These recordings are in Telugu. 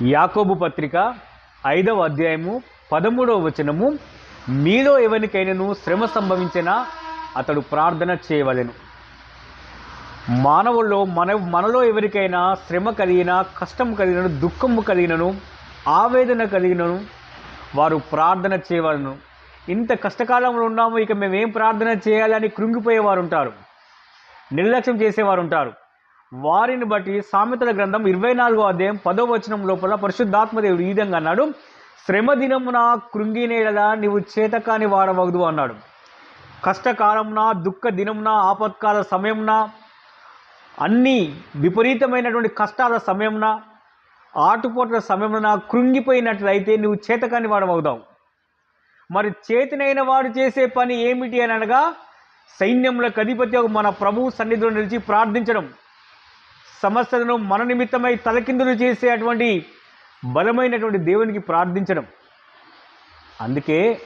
యాకోబు పత్రిక ఐదవ అధ్యాయము పదమూడవ వచనము. మీలో ఎవరికైనాను శ్రమ సంభవించినా అతడు ప్రార్థన చేయవలెను. మానవుల్లో మన మనలో ఎవరికైనా శ్రమ కలిగిన కష్టం కలిగినను దుఃఖము కలిగినను ఆవేదన కలిగినను వారు ప్రార్థన చేయవలను. ఇంత కష్టకాలంలో ఉన్నాము ఇక మేము ఏం ప్రార్థన చేయాలని కృంగిపోయేవారు ఉంటారు నిర్లక్ష్యం చేసేవారు ఉంటారు వారిని బట్టి సామెతల గ్రంథం ఇరవై నాలుగో అధ్యాయం పదో వచనం లోపల పరిశుద్ధాత్మదేవుడు ఈ విధంగా అన్నాడు శ్రమ దినమున కృంగినేలా నీవు చేతకాని వాడవగదు అన్నాడు. కష్టకాలంన దుఃఖ దినమున ఆపత్కాల సమయంన అన్ని విపరీతమైనటువంటి కష్టాల సమయంన ఆటుపోట్ల సమయమున కృంగిపోయినట్లయితే నువ్వు చేతకాని వాడవవుతావు. మరి చేతినైన వాడు చేసే పని ఏమిటి అని అనగా సైన్యములకు అధిపతి మన ప్రభువు సన్నిధిలో నిలిచి ప్రార్థించడం. సమస్యలను మన నిమిత్తమై తలకిందులు చేసే అటువంటి బలమైనటువంటి దేవునికి ప్రార్థించడం. అందుకే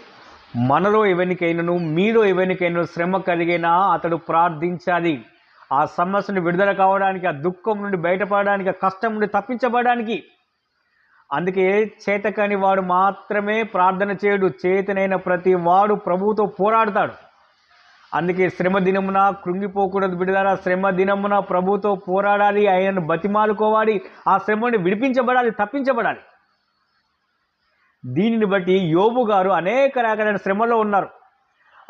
మనలో ఎవరికైనాను మీలో ఎవరికైనా శ్రమ కలిగినా అతడు ప్రార్థించాలి. ఆ సమస్యను విడుదల కావడానికి ఆ దుఃఖం నుండి బయటపడడానికి ఆ కష్టం నుండి తప్పించబడడానికి. అందుకే చేతకాని వాడు మాత్రమే ప్రార్థన చేయడు. చేతనైన ప్రతి వాడు ప్రభువుతో పోరాడతాడు. అందుకే శ్రమ దినమున కృంగిపోకూడదు బిడ్డలారా. శ్రమ దినమున ప్రభుతో పోరాడాలి ఆయనను బతిమాలుకోవాలి ఆ శ్రమని విడిపించబడాలి తప్పించబడాలి. దీనిని బట్టి యోబు గారు అనేక రకాలైన శ్రమలో ఉన్నారు.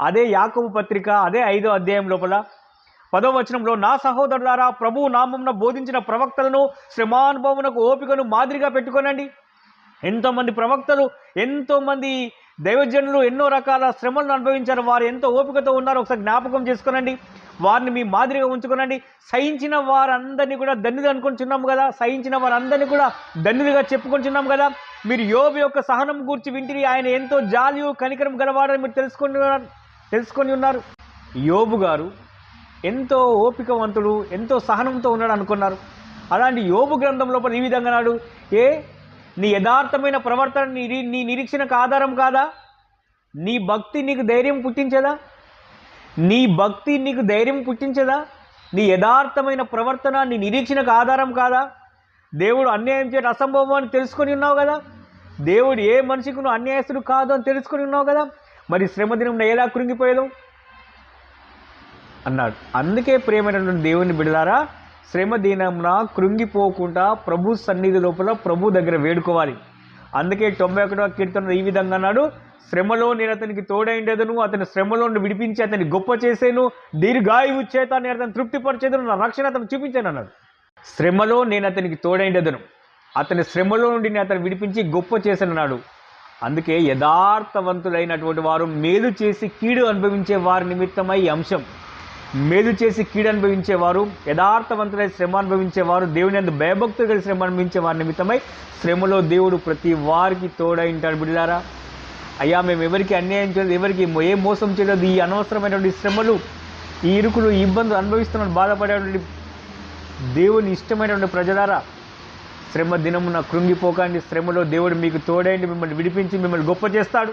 అదే యాకబు పత్రిక అదే ఐదో అధ్యాయం లోపల పదో వచనంలో నా సహోదరులారా ప్రభు నామంన బోధించిన ప్రవక్తలను శ్రమానుభవమునకు ఓపికను మాదిరిగా పెట్టుకోనండి. ఎంతోమంది ప్రవక్తలు ఎంతోమంది దైవజనులు ఎన్నో రకాల శ్రమలను అనుభవించారు. వారు ఎంతో ఓపికతో ఉన్నారు. ఒకసారి జ్ఞాపకం చేసుకునండి. వారిని మీ మాదిరిగా ఉంచుకునండి. సహించిన వారందరినీ కూడా ధన్యులు అనుకుంటున్నాము కదా. సహించిన వారందరినీ కూడా ధన్యులుగా చెప్పుకుంటున్నాము కదా. మీరు యోబు యొక్క సహనం గూర్చి వింటిని ఆయన ఎంతో జాలియు కనికరం గలవాడని మీరు తెలుసుకొని ఉన్నారు. తెలుసుకొని ఉన్నారు. యోబు గారు ఎంతో ఓపికవంతుడు ఎంతో సహనంతో ఉన్నాడు అనుకున్నారు. అలాంటి యోబు గ్రంథం లోపల ఈ విధంగా నాడు ఏ? నీ యథార్థమైన ప్రవర్తన నీ నీ నిరీక్షణకు ఆధారం కాదా? నీ భక్తి నీకు ధైర్యం పుట్టించదా? నీ భక్తి నీకు ధైర్యం పుట్టించదా? నీ యథార్థమైన ప్రవర్తన నీ నిరీక్షణకు ఆధారం కాదా? దేవుడు అన్యాయం చేయడం అసంభవం అని తెలుసుకొని ఉన్నావు కదా? దేవుడు ఏ మనిషికి నువ్వు అన్యాయస్తుడు కాదు అని తెలుసుకొని ఉన్నావు కదా? మరి శ్రమ దినం ఎలా కృంగిపోయేదు? అన్నాడు. అందుకే ప్రేమైనటువంటి దేవుని బిడలారా శ్రమ కృంగిపోకుండా ప్రభు సన్నిధి లోపల ప్రభు దగ్గర వేడుకోవాలి. అందుకే తొంభై ఒకటో కీర్తన ఈ విధంగా అన్నాడు శ్రమలో నేను అతనికి తోడైండేదను అతని శ్రమలో నుండి విడిపించి అతని గొప్ప చేసేను దీర్ఘాయువు చేత నేను అతను తృప్తిపరిచేదను నా రక్షణ అతను చూపించాను అన్నాడు. శ్రమలో నేను అతనికి తోడైండేదను అతని శ్రమలో నుండి నేను అతను విడిపించి గొప్ప చేశానన్నాడు అందుకే యథార్థవంతులైనటువంటి వారు మేలు చేసి కీడు అనుభవించే వారి నిమిత్తమై ఈ అంశం. మేలు చేసి కీడు అనుభవించేవారు యథార్థవంతులై శ్రమ అనుభవించేవారు దేవుని అందు భయభక్తులు కలిసి శ్రమ అనుభవించే వారి నిమిత్తమై శ్రమలో దేవుడు ప్రతి వారికి తోడై ఉంటాడు. బిడ్డారా అయ్యా మేము ఎవరికి అన్యాయం చేయలేదు ఎవరికి ఏ మోసం చేయలేదు. ఈ అనవసరమైనటువంటి శ్రమలు ఈ ఇరుకులు ఇబ్బందులు అనుభవిస్తున్న బాధపడేటువంటి దేవుని ఇష్టమైనటువంటి ప్రజలారా శ్రమ దినమున కృంగిపోకండి. శ్రమలో దేవుడు మీకు తోడైండి మిమ్మల్ని విడిపించి మిమ్మల్ని గొప్ప చేస్తాడు.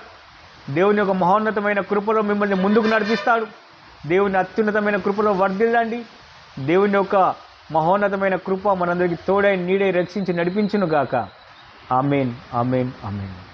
దేవుని యొక్క మహోన్నతమైన కృపలో మిమ్మల్ని ముందుకు నడిపిస్తాడు. దేవుని అత్యున్నతమైన కృపలో వర్ధిల్లండి. దేవుని యొక్క మహోన్నతమైన కృప మనందరికీ తోడై నీడై రక్షించి నడిపించును గాక ఆమెన్ ఆమెన్ ఆమెన్.